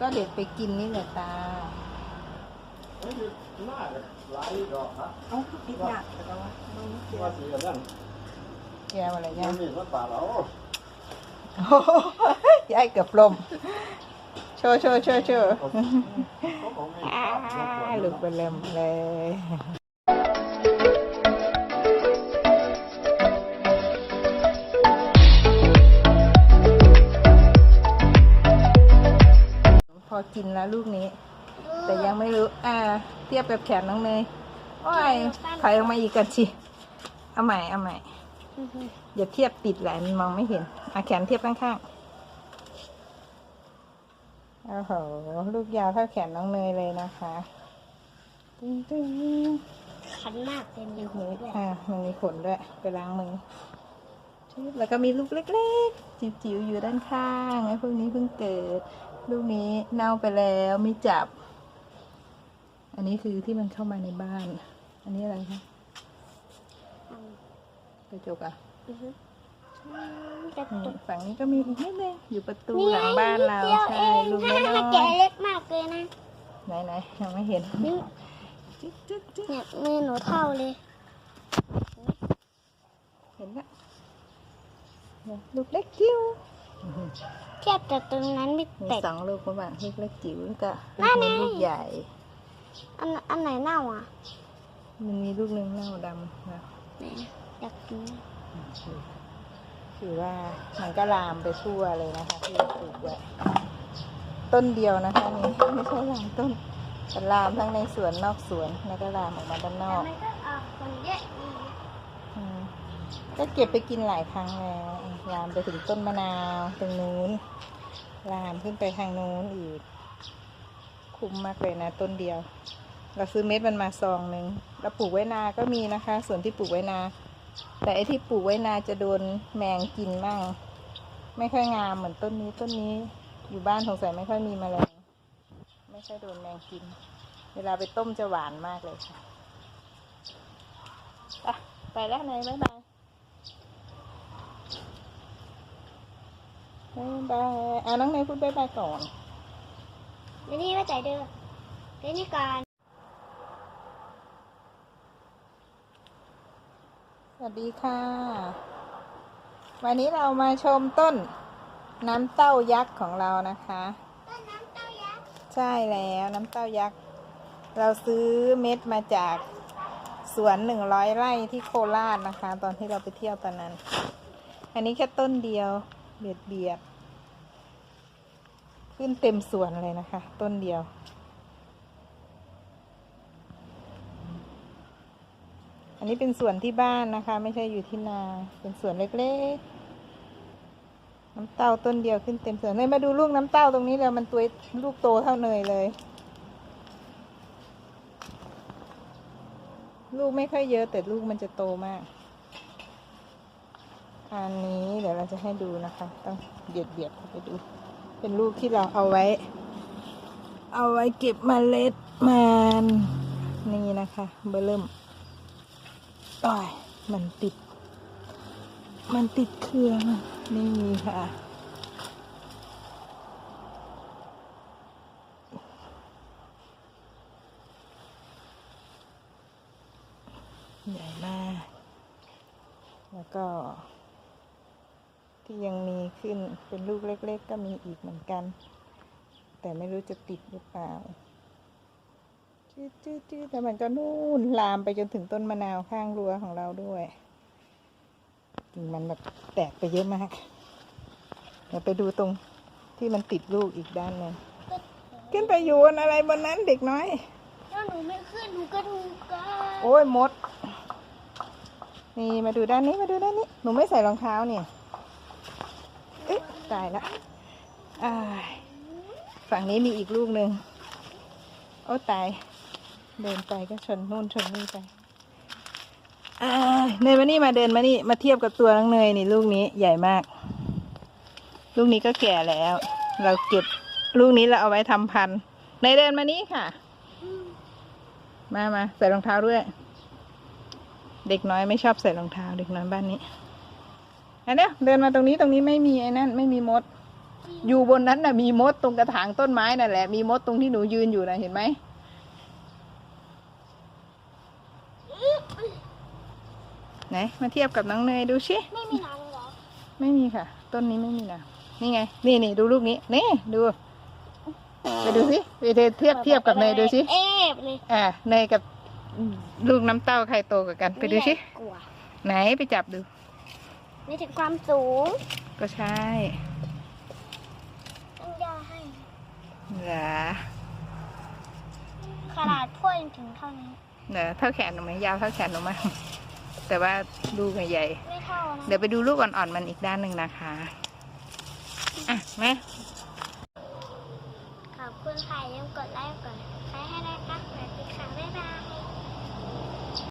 ก็เด็ดไปกินนี่แหละตาไม่คือหน้าเลยหลายดอกนะเอ้าพิษยากแต่ว่ามันไม่เกี่ยวว่าสีกันนั่นแกวอะไรยัเงี้ยงมีมันป่าเราโอ้โหยายเกือบลมโชว์โชว์โชว์โชว์เขาของไม่อ่าขาดลุกไปเริ่มเลย กินแล้วลูกนี้ แต่ยังไม่รู้ อ่า เทียบกับแขนน้องเนยโอ้ยถอยออกมาอีกกันสิเอาใหม่เอาใหม่อย่าเทียบติดแหละมันมองไม่เห็นอาแขนเทียบข้างๆโอ้โหลูกยาวเท่าแขนน้องเนยเลยนะคะตึ้งตึ้งคันมากเลยมีหูด้วยอ่ามันมีขนด้วยไปล้างมือชึบแล้วก็มีลูกเล็กๆ จิ๋วๆอยู่ด้านข้างไอ้พวกนี้เพิ่งเกิด ลูกนี้เน่าไปแล้วไม่จับ อันนี้คือที่มันเข้ามาในบ้าน อันนี้อะไรคะกระจกอะอือฮึกระอืมตุกฝั่งนี้ก็มีอีกนิดนึงอยู่ประตูนี่หลังบ้านเรานิดดียวใช่เองลูกถ้าน้อถ้ายแกะเล็กมากเลยนะ ไหนไหนๆยังไม่เห็นนี่จึ๊กจึ๊กจึ๊กเนี่ยมือหนูเท่าเลย เห็นละลูกเล็กจิ๋ว เทียบจากตรงนั้นไม่มีแตก สองลูกระหว่างลูกเล็กจิ๋วก็นั่นไงลูกใหญ่ อันอันไหนเน่าอะมันมีลูกหนึงเน่าดำนะไหนอยากกินคือว่ามันก็ลามไปทั่วเลยนะคะที่เราปลูกไว้ต้นเดียวนะคะนี่ไม่ใช่ลามต้นแต่ลามทั้งในสวนนอกสวนแล้วก็ลามออกมาด้านนอก มันก็ออกคนเยอะอีกอืม ก็เก็บไปกินหลายครั้งแล้วลามไปถึงต้นมะนาวตรงนู้น ลามขึ้นไปทางนู้นอีก คุ้มมากเลยนะ ต้นเดียว เราซื้อเม็ดมันมาซองหนึ่งเราปลูกไว้นาก็มีนะคะ ส่วนที่ปลูกไว้นา แต่ไอ้ที่ปลูกไว้นาจะโดนแมงกินมั่ง ไม่ค่อยงามเหมือนต้นนี้ต้นนี้ อยู่บ้านสงสัยไม่ค่อยมีแมลง ไม่ค่อยโดนแมงกิน เวลาไปต้มจะหวานมากเลยค่ะ ไปแล้วนายบ๊ายบาย บ๊ายบายอะน้องเนยพูดบ๊ายบายก่อนเดี๋ยวนี้ว่าใจเด้อเดี๋ยวนี้ก่อนสวัสดีค่ะ วันนี้เรามาชมต้นน้ำเต้ายักษ์ของเรานะคะ ต้นน้ำเต้ายักษ์ ใช่แล้วน้ำเต้ายักษ์ เราซื้อเม็ดมาจากสวนหนึ่งร้อยไร่ที่โคราชนะคะ ตอนที่เราไปเที่ยวตอนนั้น อันนี้แค่ต้นเดียว เบียดเบียด ขึ้นเต็มสวนเลยนะคะ ต้นเดียว อันนี้เป็นสวนที่บ้านนะคะ ไม่ใช่อยู่ที่นา เป็นสวนเล็กๆ น้ำเต้าต้นเดียวขึ้นเต็มสวนเลยมาดูลูกน้ำเต้าตรงนี้เลยมันตัวลูกโตเท่าเนยเลย ลูกไม่ค่อยเยอะแต่ลูกมันจะโตมาก อันนี้เดี๋ยวเราจะให้ดูนะคะ ต้องเบียดเบียดเข้าไปดู เป็นลูกที่เราเอาไว้ เอาไว้เก็บมเมล็ดมันนี่นะคะเบอร์เริ่มอ้อยมันติด มันติดเครื่องนี่ค่ะ ใหญ่มาก แล้วก็ ที่ยังมีขึ้นเป็นลูกเล็ก ๆ ก็มีอีกเหมือนกัน แต่ไม่รู้จะติดหรือเปล่าจืดๆๆแต่มันก็นู่นลามไปจนถึงต้นมะนาวข้างรั้วของเราด้วยกิ่งมันแบบแตกไปเยอะมาก เดี๋ยวไปดูตรงที่มันติดลูกอีกด้านหนึงขึ้นไปอยู่บนอะไรบนนั้นเด็กน้อยถ้าหนูไม่ขึ้นหนูก็ดูกันโอ้ยมด นี่มาดูด้านนี้มาดูด้านนี้ หนูไม่ใส่รองเท้าเนี่ยเอ๊ะตายละอ้ายฝั่งนี้มีอีกลูกหนึ่งโอ้ตาย เดินไปก็ชนนู่นชนนี่ไปเนยมานี่มาเดินมานี่มาเทียบกับตัวน้องเนยนี่ลูกนี้ใหญ่มาก ลูกนี้ก็แก่แล้ว เราเก็บลูกนี้เราเอาไว้ทำพันธุ์เนยเดินมานี่ค่ะ มามาใส่รองเท้าด้วย เด็กน้อยไม่ชอบใส่รองเท้า เด็กน้อยบ้านนี้ อันเนี้ยเดินมาตรงนี้ตรงนี้ไม่มีไอ้นั่นไม่มีมด อยู่บนนั้นน่ะมีมดตรงกระถางต้นไม้นั่นแหละ มีมดตรงที่หนูยืนอยู่นะเห็นไหมไหนมาเทียบกับน้องเนยดูชิไม่มีน้ำเลยเหรอไม่มีค่ะ ต้นนี้ไม่มีนะนี่ไง นี่นี่ดูลูกนี้นี่ดูไปดูสิไปเทียบเทียบกับเนยดูสิเอ๊ะเลยอ่าเนยกับลูกน้ำเต้าใครโตกว่ากัน ไปดูสิกลัวไหนไปจับดู ไม่ถึงความสูงก็ใช่ต้องย่อให้เหรอขนาดพ่วยังถึงเท่านี้เหรอเท่าแขนหนูไหมยาวเท่าแขนหนูไหมแต่ว่าลูกใหญ่ไม่เท่านะเดี๋ยวไปดูลูกอ่อนๆมันอีกด้านหนึ่งนะคะอะแม่ขอบคุณค่ะอย่าลืมกดไลค์กด